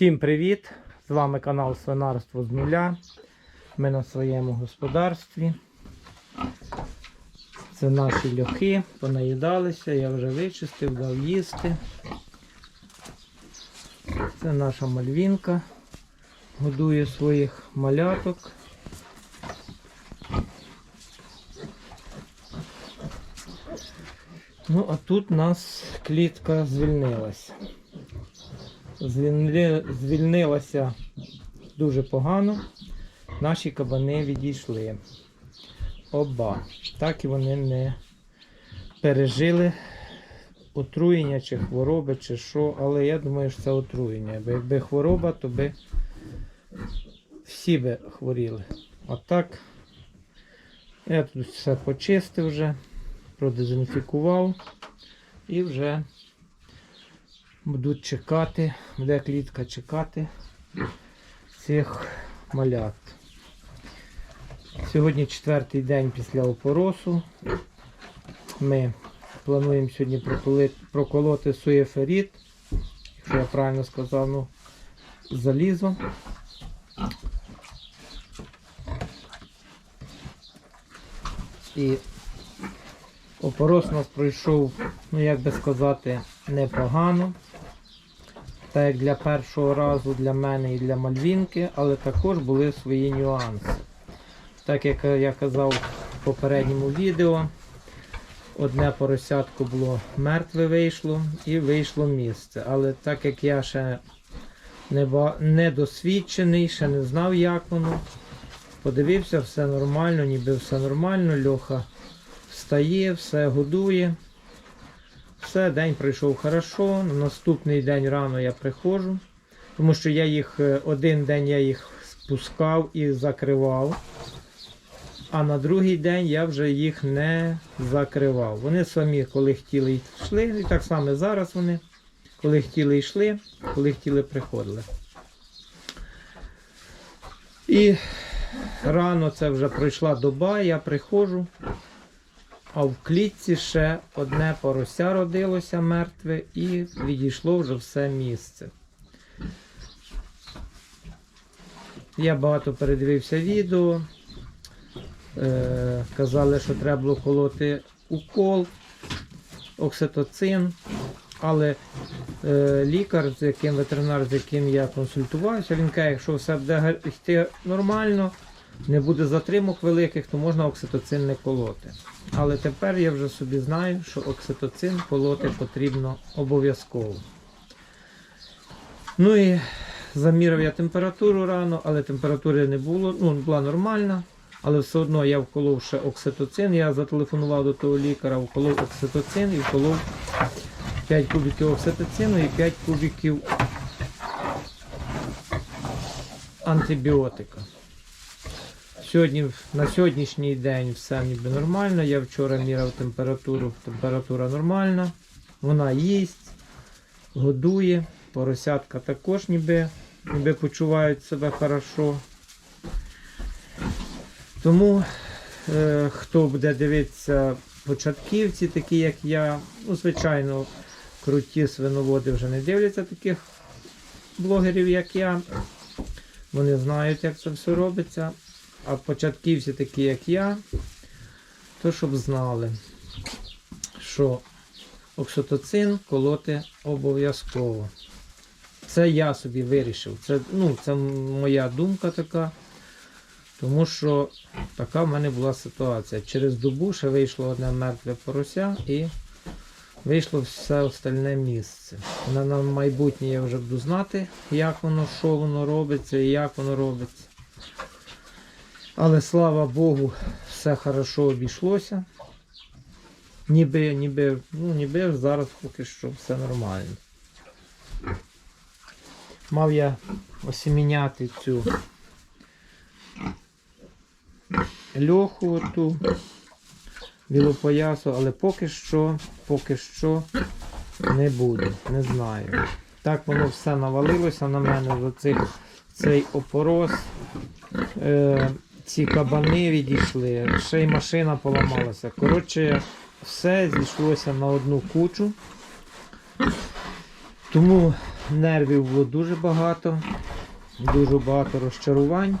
Всім привіт! З вами канал Свинарство з нуля. Ми на своєму господарстві. Це наші льохи, понаїдалися, я вже вичистив, дав їсти. Це наша мальвінка. Годує своїх маляток. Ну, а тут у нас клітка звільнилася. Звільни... Звільнилася дуже погано. Наші кабани відійшли. Оба. Так і вони не пережили отруєння чи хвороби, чи що. Але я думаю, що це отруєння. Бо якби хвороба, то би всі би хворіли. А так, я тут все почистив вже, продезінфікував і вже будуть чекати, буде клітка чекати цих малят. Сьогодні четвертий день після опоросу. Ми плануємо сьогодні проколоти суєферіт, якщо я правильно сказав, ну, залізо. І опорос у нас пройшов, ну як би сказати, непогано. Так як для першого разу для мене і для Мальвінки, але також були свої нюанси. Так як я казав в попередньому відео, одне поросятко було мертве вийшло і вийшло місце. Але так як я ще не досвідчений, ще не знав, як воно, подивився, все нормально, ніби все нормально, Льоха встає, все годує. Все, день пройшов хорошо. На наступний день рано я приходжу, тому що я їх е, один день я їх спускав і закривав. А на другий день я вже їх не закривав. Вони самі, коли хотіли, йшли, і так само зараз вони, коли хотіли йшли, коли хотіли приходили. І рано це вже пройшла доба, я приходжу. А в клітці ще одне порося родилося мертве і відійшло вже все місце. Я багато передивився відео. Е, казали, що треба було колоти укол, окситоцин. Але е, лікар, з яким ветеринар, з яким я консультувався, він каже, якщо все буде йти нормально, не буде затримок великих, то можна окситоцин не колоти. Але тепер я вже собі знаю, що окситоцин колоти потрібно обов'язково. Ну і замірив я температуру рано, але температури не було, ну була нормальна. Але все одно я вколов ще окситоцин. Я зателефонував до того лікаря, вколов окситоцин і вколов 5 кубиків окситоцину і 5 кубиків антибіотика. Сьогодні, на сьогоднішній день все ніби нормально. Я вчора міряв температуру, температура нормальна. Вона їсть, годує, поросятка також ніби, ніби почувають себе хорошо. Тому е, хто буде дивитися початківці, такі як я, ну, звичайно, круті свиноводи вже не дивляться таких блогерів, як я. Вони знають, як це все робиться. А початківці такі, як я, то щоб знали, що окситоцин колоти обов'язково. Це я собі вирішив. Це, ну, це моя думка така. Тому що така в мене була ситуація. Через добу ще вийшло одне мертве порося і вийшло все остальне місце. На, на майбутнє я вже буду знати, як воно, що воно робиться і як воно робиться. Але слава Богу, все хорошо обійшлося. Ніби, ніби, ну, ніби зараз поки що все нормально. Мав я осіміняти цю льоху ту білопоясу, але поки що, поки що не буду, не знаю. Так воно все навалилося на мене за цих, цей опорос. Е, ці кабани відійшли, ще й машина поламалася. Коротше, все зійшлося на одну кучу. Тому нервів було дуже багато, дуже багато розчарувань.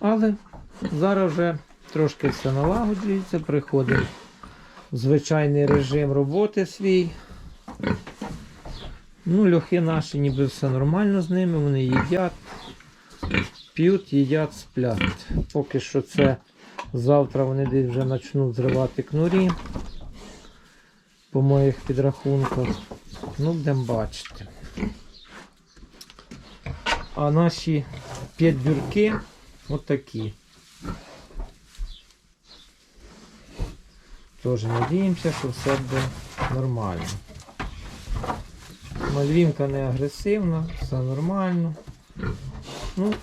Але зараз вже трошки все налагоджується, приходить звичайний режим роботи свій. Ну, льохи наші, ніби все нормально з ними, вони їдять, п'ють, їдять, сплять. Поки що це завтра вони десь вже почнуть зривати кнурі по моїх підрахунках. Ну, будемо бачити. А наші п'ятбюрки отакі. Тож надіємося, що все буде нормально. Мальвінка не агресивна, все нормально. Ну,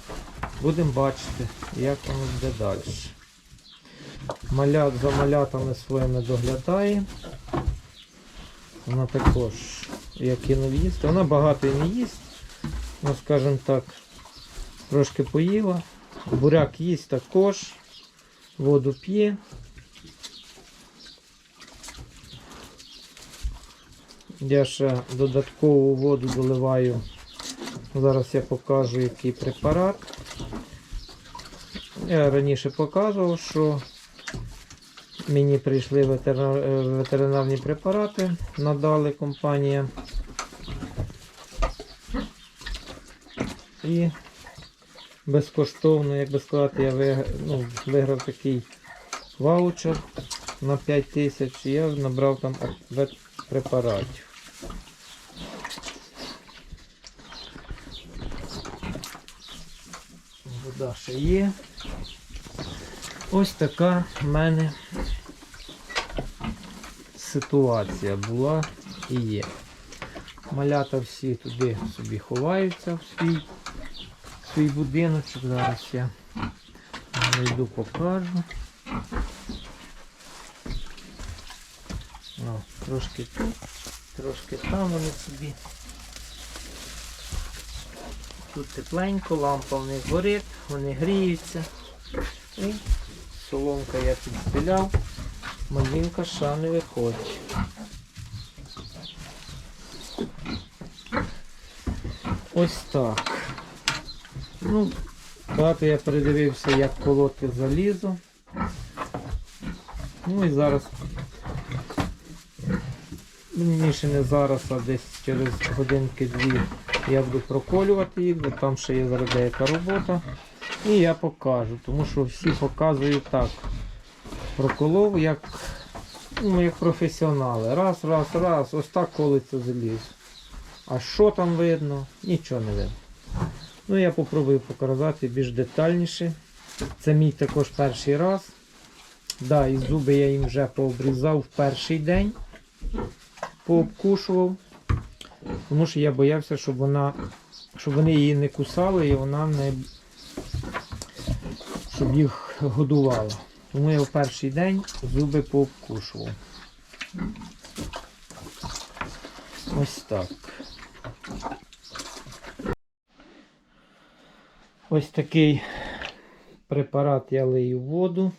будемо бачити, як воно буде далі. Малят за малятами своїми доглядає. Вона також, як кинув їсти. Вона багато і не їсть. Ну, скажімо так, трошки поїла. Буряк їсть також, воду п'є. Я ще додаткову воду доливаю. Зараз я покажу, який препарат. Я раніше показував, що мені прийшли е, ветеринарні препарати, надали компанія. І безкоштовно, як би сказати, я ну, виграв такий ваучер на 5 тисяч і я набрав там ветпрепаратів. Вода ще є. Ось така в мене ситуація була і є. Малята всі туди собі ховаються в свій, в свій будиночок. Зараз я зайду покажу. О, трошки тут, трошки там вони собі. Тут тепленько, лампа в них горить, вони гріються. І соломка я підстеляв, малинка ша не виходить. Ось так. Ну, багато я передивився, як колоти залізо. Ну і зараз. Мені ще не зараз, а десь через годинки-дві я буду проколювати їх, бо там ще є зараз деяка робота. І я покажу, тому що всі показують так. Проколов як, ну, як професіонали. Раз, раз, раз, ось так колиться заліз. А що там видно? Нічого не видно. Ну я попробую показати більш детальніше. Це мій також перший раз. Да, і зуби я їм вже пообрізав в перший день. Пообкушував. Тому що я боявся, щоб вона, щоб вони її не кусали і вона не щоб їх годувала. Тому я в перший день зуби пообкушував. Ось так. Ось такий препарат я лию в воду.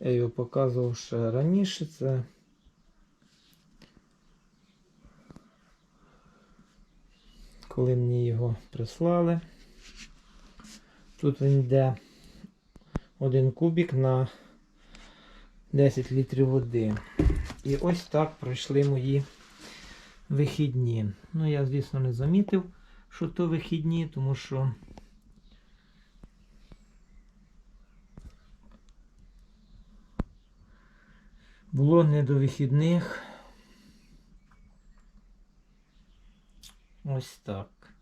Я його показував ще раніше. Це коли мені його прислали. Тут він йде один кубик на 10 літрів води. І ось так пройшли мої вихідні. Ну, я, звісно, не замітив, що то вихідні, тому що було не до вихідних. Ось так.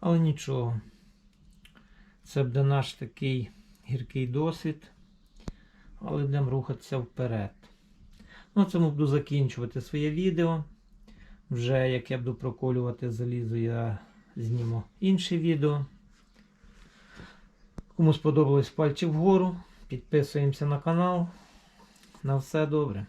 Але нічого. Це буде наш такий гіркий досвід. Але будемо рухатися вперед. Ну, цьому буду закінчувати своє відео. Вже як я буду проколювати залізо, я зніму інше відео. Кому сподобалось пальчик вгору, підписуємося на канал. На все добре.